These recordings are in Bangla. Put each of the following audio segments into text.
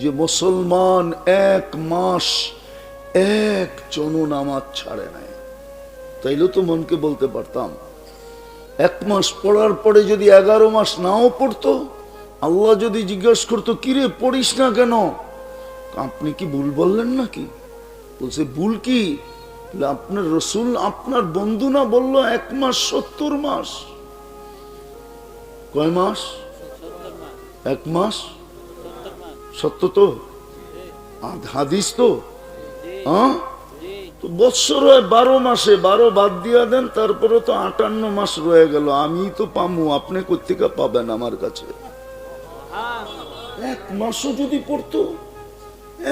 যে মুসলমান এক মাস এক জন নামাজ ছাড়ে নাই। তাইলে তো মনকে বলতে পারতাম, এক মাস পড়ার পরে যদি এগারো মাস নাও পড়তো, আল্লাহ যদি জিজ্ঞাসা করতো, কিরে, পড়িস না কেন? আপনি কি ভুল বললেন নাকি? বলছে, ভুল কি? আপনার রসুল, আপনার বন্ধু না বলল এক মাস সত্তর মাস? কয় মাস? এক মাস? সত্য তো? হাদিস তো? হ্যাঁ বৎসর হয় বারো মাসে, বারো বাদ দিয়া দেন, তারপরে তো আটান্ন মাস রয়ে গেল। আমি তো পামু, আপনি কোথেকে পাবেন আমার কাছে? এক মাসও যদি পড়তো,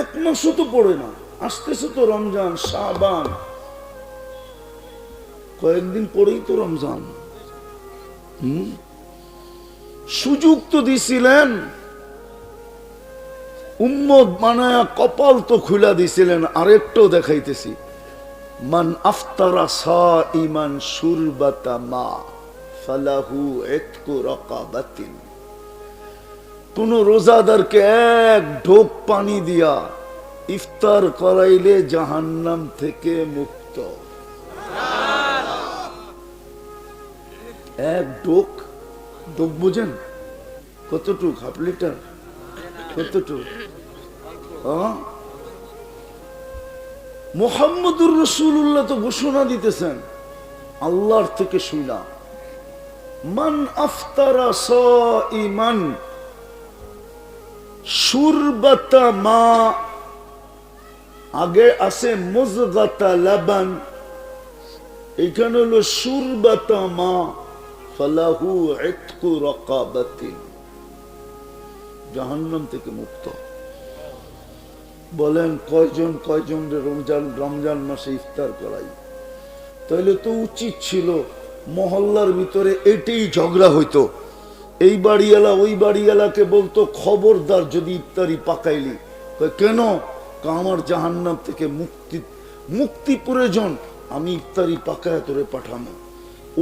এক মাসও তো পড়ে না। আসতেছে তো রমজান সাবান কয়েকদিন পরেই তো রমজান। হুম? সুযোগ তো দিছিলেন। উম্মত মানায়া কপাল তো খুলা দিছিলেন আরেকটাও দেখাইতেছি। মান আফতারা সা ইমান সুরবাতা মা, ফালাহু এতকু রকাবাতিন। কোন রোজাদারকে এক ঢোক পানি দিয়া ইফতার করাইলে জাহান্নাম থেকে মুক্ত। এক ডোক ডোক বুঝেন? কতটুক? Half litre? কতটুক মোহাম্মদুর রসুল্লাহ তো ঘোষণা দিতেছেন, আল্লাহর থেকে শুনা মান আফতারা ইমান সুরবাতা মা, আগে আছে মুজগাতা লাবান এখানে হলো সুরবাতা মা, ফালাহু রাকাবাতিন। জাহান্নাম থেকে মুক্ত। বলেন, কয়জন কয়জন রমজান রমজান মাসে ইফতার করাই? তাহলে তো উচিত ছিল মহল্লার ভিতরে এটাই ঝগড়া হইতো। এই বাড়িওয়ালা, ওই বাড়িওয়ালাকে বলতো, খবরদার যদি ইফতারি পাকাইলি। কেন? আমার জাহান্নাম থেকে মুক্তি মুক্তি প্রয়োজন, আমি ইফতারি পাকায় তোরে পাঠানো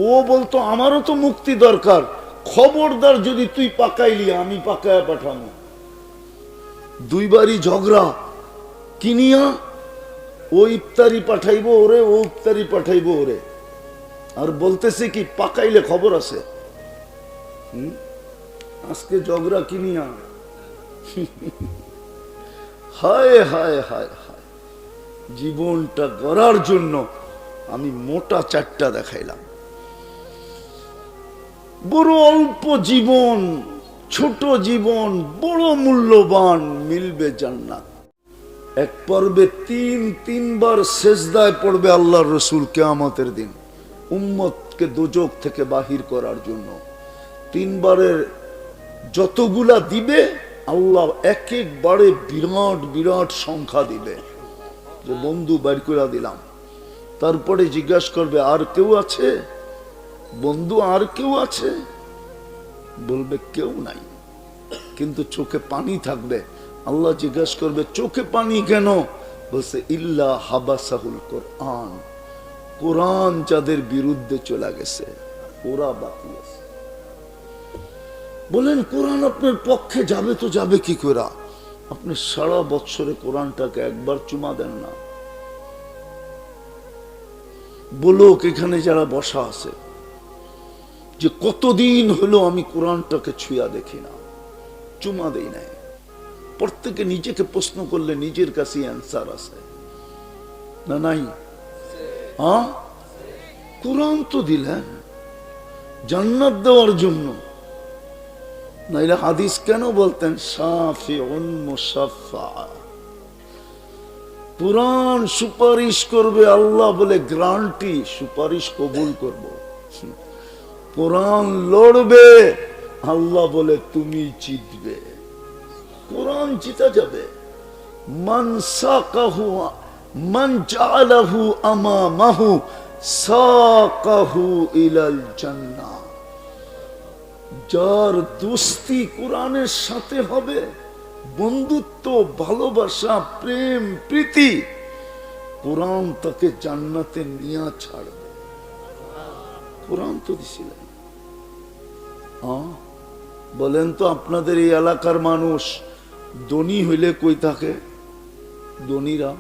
ও বলতো, আমারও তো মুক্তি দরকার। খবরদার যদি তুই পাকাইলি, আমি পাকায় পাঠানো দুইবারই ঝগড়া। কিনিয়া ও ইফতারি পাঠাইবো ওরে, ও ইফতারি পাঠাইবো ওরে। আর বলতেছে কি, পাকাইলে খবর আছে? আজকে ঝগড়া কিনিয়া হায় হায় হায় হায়। জীবনটা গড়ার জন্য আমি মোটা চারটা দেখাইলাম। বড় অল্প জীবন, ছোট জীবন, বড় মূল্যবান মিলবে জান্নাত। এক পর্বে তিন, তিনবার সেজদায় পড়বে আল্লাহর রসুল কেয়ামতের দিন। উম্মতকে দুজক থেকে বাহির করার জন্য। তিনবারের যতগুলা দিবে, আল্লাহ এক একবারে বিরাট বিরাট সংখ্যা দিবে। যে বন্ধু বাইর করে দিলাম। তারপরে জিজ্ঞাসা করবে, আর কেউ আছে? বন্ধু আর কেউ আছে? বলবে কেউ নাই। কিন্তু চোখে পানি থাকবে। আল্লাহ জিজ্ঞাসা করবে, চোখে পানি কেন? বলছে, ইল্লা হাবাসাহুল কোরআন। কোরআন যাদের বিরুদ্ধে চলে গেছে, ওরা বাকি আছে। বলেন, কোরআন আপনার পক্ষে যাবে তো যাবে কি করে? আপনি সারা বছরে কোরআনটাকে একবার চুমা দেন না। বলোক, এখানে যারা বসা আছে যে কতদিন হলো আমি কোরআনটাকে ছুঁয়া দেখি না, চুমা দেই নাই। প্রত্যেকে নিজেকে প্রশ্ন করলে নিজের কাছে অ্যান্সার আছে। না নাই? হ্যাঁ? কোরআন তো দিলেন, জান্নাত দেওয়ার জন্য। নাইলে হাদিস কেন বলতেন? সাফি মুসাফা পুরাণ সুপারিশ করবে আল্লাহ বলে গ্রান্টি সুপারিশ কবুল করব। কোরআন লড়বে, আল্লাহ বলে তুমি জিতবে। কোরআন জিতা যাবে। যার দোস্তি কোরআনের সাথে হবে, বন্ধুত্ব, ভালোবাসা, প্রেম, প্রীতি, কোরআন তাকে জান্নাতে নিয়ে ছাড়বে। কোরআন তো দিছিলেন? বলেন তো, আপনাদের এই এলাকার মানুষ দনি হইলে কই থাকে? দনিরা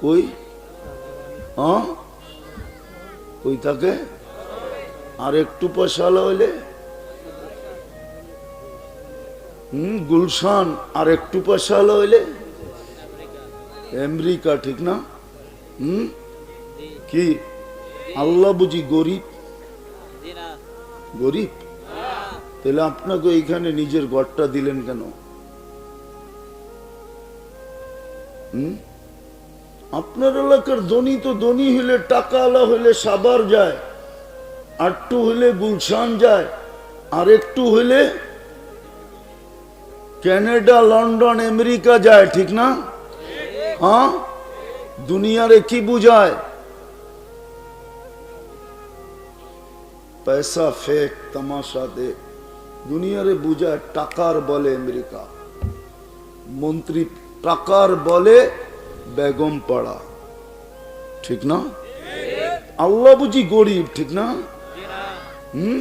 কই? কই থাকে? আর একটু পয়সাওয়ালা হইলে? হম, গুলশান, আর একটু পয়সাওয়ালা হইলে? আমেরিকা, ঠিক না? হুম? কি? আল্লাহ বুঝি গরিব? গরিব? তাহলে আপনাকে এইখানে নিজের গড়টা দিলেন কেন? আপনার এলাকার ধনী তো ধনী হইলে টাকা আলা হইলে সাবার যায়, আটটু হইলে গুলশান যায় আর একটু হইলে ক্যানাডা, লন্ডন, আমেরিকা যায়, ঠিক না? হ্যাঁ? দুনিয়ারে কি বুঝায়? পয়সা ফেক তামাশা দে দুনিয়ারে বুঝায় টাকার বলে আমেরিকা মন্ত্রী টাকার বলে বেগম পাড়া ঠিক না আল্লাহ বুঝি গরিব ঠিক না হুম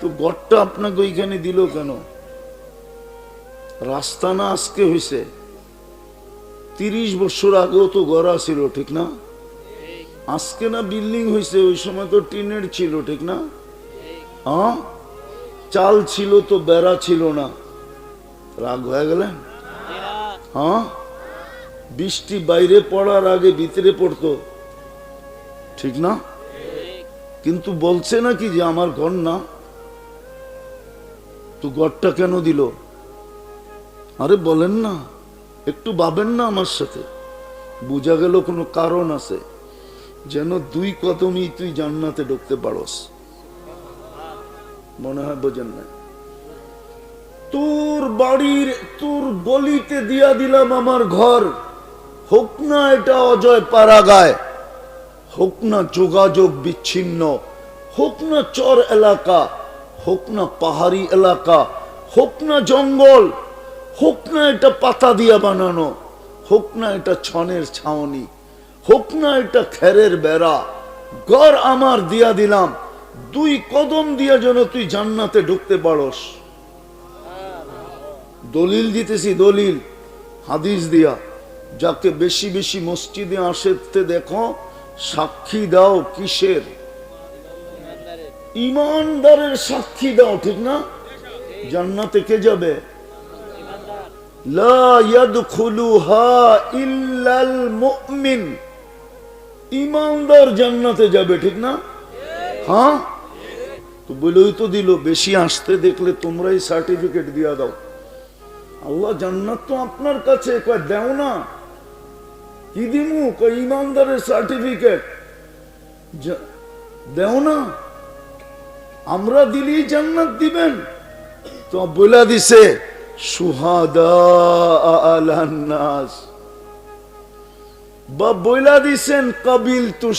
তো গড়টা আপনাকে ওইখানে দিল কেন রাস্তা না আজকে হয়েছে তিরিশ বছর আগেও তো গড়া ছিল ঠিক না আজকে না বিল্ডিং হয়েছে ওই সময় তো টিনের ছিল, ঠিক না? চাল ছিল তো বেড়া ছিল না। রাগ হয়ে গেলেন? হ্যাঁ? বৃষ্টি বাইরে পড়ার আগে ভিতরে পড়তো, ঠিক না? কিন্তু বলছে নাকি যে আমার ঘর না? তো ঘরটা কেন দিল? আরে বলেন না, একটু ভাবেন না আমার সাথে। বোঝা গেল কোনো কারণ আছে। যেন দুই কদমই তুই জান্নাতে ঢুকতে পারস। মনে হয় বোঝেন না তোর বাড়ির, তোর গলিতে দিয়া দিলাম আমার ঘর। হোক না এটা অজয় পাড়াগায় হোক না যোগাযোগ বিচ্ছিন্ন, হোক না চর এলাকা, হোক না পাহাড়ি এলাকা, হোক না জঙ্গল, হোক না এটা পাতা দিয়া বানানো, হোক না এটা ছনের ছাউনি। হোক না এটা খেরের বেড়া। ঘর আমার দিয়া দিলাম। দুই কদম দিয়া যেন তুই জান্নাতে ঢুকতে পারস। দলিল দিতেছি, দলিল। হাদিস দিয়া। যাকে বেশি বেশি মসজিদে আসতে দেখো, সাক্ষী দাও কিসের? ইমানদারের সাক্ষী দাও, ঠিক না? জান্নাতে কে যাবে? লা ইয়াদখুলুহা ইল্লাল মুমিন। ইমানদার জান্নাতে যাবে, ঠিক না? হ্যাঁ? তো বলেই তো দিল, বেশি আসতে দেখলে তোমরাই সার্টিফিকেট দিয়া দাও। আল্লাহ জান্নাত তো আপনার কাছে, কয় দেও না। কি দিমু? কয় ইমানদারের সার্টিফিকেট দেও না। আমরা দিলি জান্নাত দিবেন। তো বলে দিছে, সুহাদা আলান্নাস বা বইলা দিছেন কবিল তু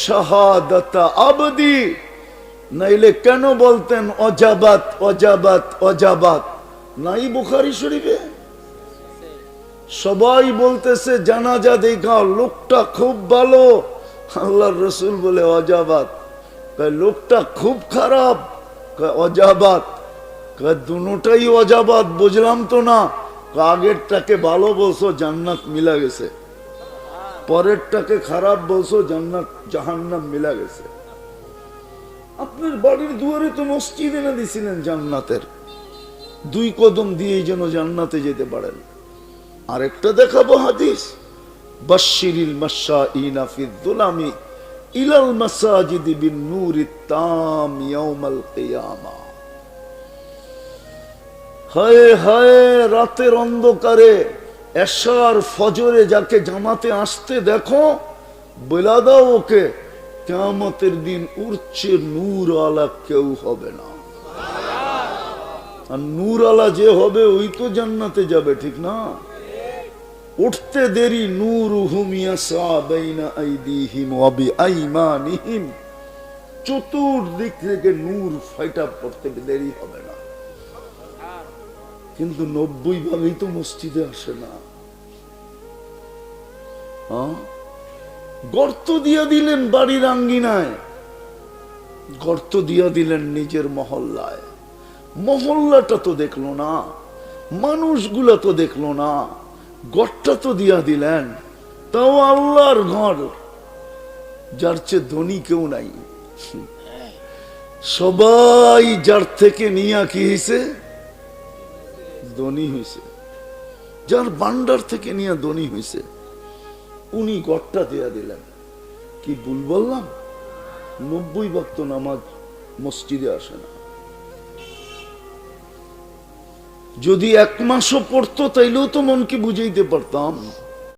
আবদি। নাইলে কেন বলতেন, অজাবাত অজাবাত অজাবাত? নাই বুখারি শরীফে? সবাই বলতেছে, জানাজা দেখাও লোকটা খুব ভালো। আল্লাহর রসুল বলে, অজাবাত। লোকটা খুব খারাপ। অজাবাত। দুটাই অজাবাত, বুঝলাম তো না। আগেরটাকে ভালো বলছো, জান্নাত মিলা গেছে। পরেরটাকে খারাপ বলছো, জান্নাত, জাহান্নাম মিলা গেছে। আপনার বাড়ির দুয়ারে তো মসজিদ এনে দিছিলেন জান্নাতের। দুই কদম দিয়ে যেন জান্নাতে যেতে পারেন। আরেকটা দেখাবো হাদিস বাশিরিল মাশাইনা ফিদ দুলামি ইলাল মাসাজিদি বিন নূরি তাম ইয়াউমাল কিয়ামা। হায় হায়, রাতের অন্ধকারে এশার ফজরে যাকে জামাতে আসতে দেখো বলা দাও ওকে, কেয়ামতের দিন উড়ছে নূর আলা কেউ হবে না। আর নূর আলা যে হবে, ওই তো জান্নাতে যাবে, ঠিক না? উঠতে দেরি নূর চতুর্দিক থেকে নূর ফাইটা পড়তে দেরি হবে না। কিন্তু নব্বই ভাগই তো মসজিদে আসে না? গর্ত দিয়া দিলেন বাড়ির আঙ্গিনায়। গর্ত দিয়া দিলেন নিজের মহল্লায়। মহল্লাটা তো দেখল না, মানুষগুলা তো দেখল না, গড়টা তো দিয়া দিলেন। তাও আল্লাহর ঘর, যার চেয়ে ধনী কেউ নাই। সবাই যার থেকে নিয়া কি হয়েছে ধনী হয়েছে যার বান্ডার থেকে নিয়ে ধনী হয়েছে উনি গড়টা দেয়া দিলেন। কি ভুল বললাম? নব্বই ভক্ত নামাজ মসজিদে আসে না। যদি এক মাসও পড়তো, তাইলেও তো মনকে বুঝাইতে পারতাম।